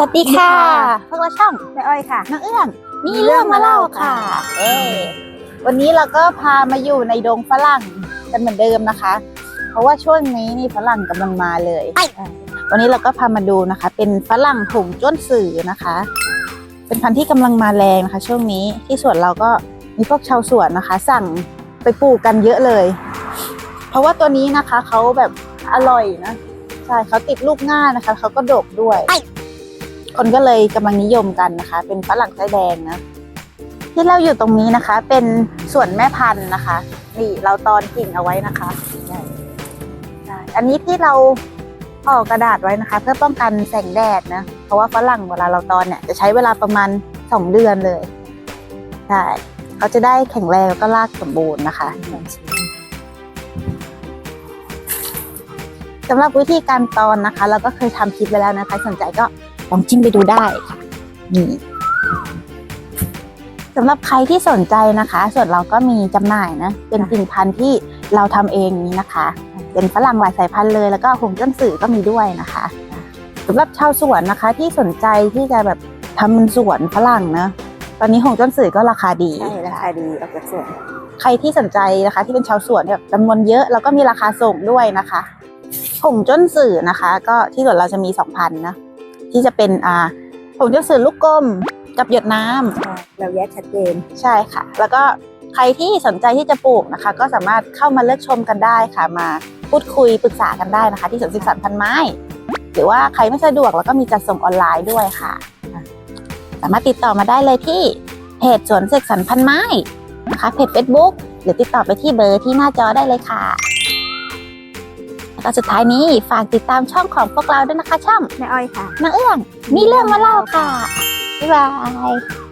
วัสดีค่ะ พวกเราช่องแม่อ้อยค่ะ น้องเอื้องมีเรื่องมาเล่าค่ะเออวันนี้เราก็พามาอยู่ในดงฝรั่งกันเหมือนเดิมนะคะ เพราะว่าช่วงนี้นี่ฝรั่งกำลังมาเลย วันนี้เราก็พามาดูนะคะ เป็นฝรั่งถุงจ้นสื่อนะคะ เป็นพันธุ์ที่กำลังมาแรงนะคะ ช่วงนี้ที่สวนเราก็มีพวกชาวสวนนะคะ สั่งไปปลูกกันเยอะเลย เพราะว่าตัวนี้นะคะเขาแบบอร่อยนะใช่เขาติดลูกง่ายนะคะเขาก็ดกด้วย คนก็เลยกำลังนิยมกันนะคะ เป็นฝรั่งไส้แดงนะที่เราอยู่ตรงนี้นะคะ เป็นส่วนแม่พันธุ์นะคะ นี่เราตอนกิ่งเอาไว้นะคะอันนี้ที่เราห่อกระดาษไว้นะคะ เพื่อป้องกันแสงแดดนะ เพราะว่าฝรั่งเวลาเราตอนเนี่ยจะใช้เวลาประมาณสองเดือนเลยใช่เขาจะได้แข็งแรงแล้วก็รากสมบูรณ์นะคะสำหรับวิธีการตอนนะคะ เราก็เคยทำคลิปไปแล้วนะคะสนใจก็ ลองจิ้มไปดูได้ค่ะนี่สำหรับใครที่สนใจนะคะ ส่วนเราก็มีจำหน่ายนะ เป็นกิ่งพันธุ์ที่เราทำเองนี้นะคะ เป็นฝรั่งหลายสายพันธุ์เลย แล้วก็หงจ้นสื่อก็มีด้วยนะคะสำหรับชาวสวนนะคะที่สนใจที่จะแบบทำเป็นสวนฝรั่งนะตอนนี้หงจ้นสื่อก็ราคาดีใช่ราคาดีออกจากสวนใครที่สนใจนะคะ ที่เป็นชาวสวนแบบจำนวนเยอะแล้วก็มีราคาส่งด้วยนะคะผงจ้นสื่อนะคะ ก็ที่สวนเราจะมีสองพันนะ ที่จะเป็นอ่าผงจ้นสื่อลูกกลมกับหยดน้ำใช่เราแยกชัดเจน ใช่ค่ะ แล้วก็ใครที่สนใจที่จะปลูกนะคะ ก็สามารถเข้ามาเลือกชมกันได้ค่ะ มาพูดคุยปรึกษากันได้นะคะ ที่สวนสิสันพันไม้ หรือว่าใครไม่สะดวกแล้วก็มีจัดส่งออนไลน์ด้วยค่ะ สามารถติดต่อมาได้เลยที่เพจสวนเสกสรรพันไม้นะคะเพจ Facebook หรือติดต่อไปที่เบอร์ที่หน้าจอได้เลยค่ะแล้ว ก็สุดท้ายนี้ฝากติดตามช่องของพวกเราด้วยนะคะ ช่องแม่อ้อยค่ะน้องเอื้องมีเรื่องมาเล่าค่ะบ๊ายบาย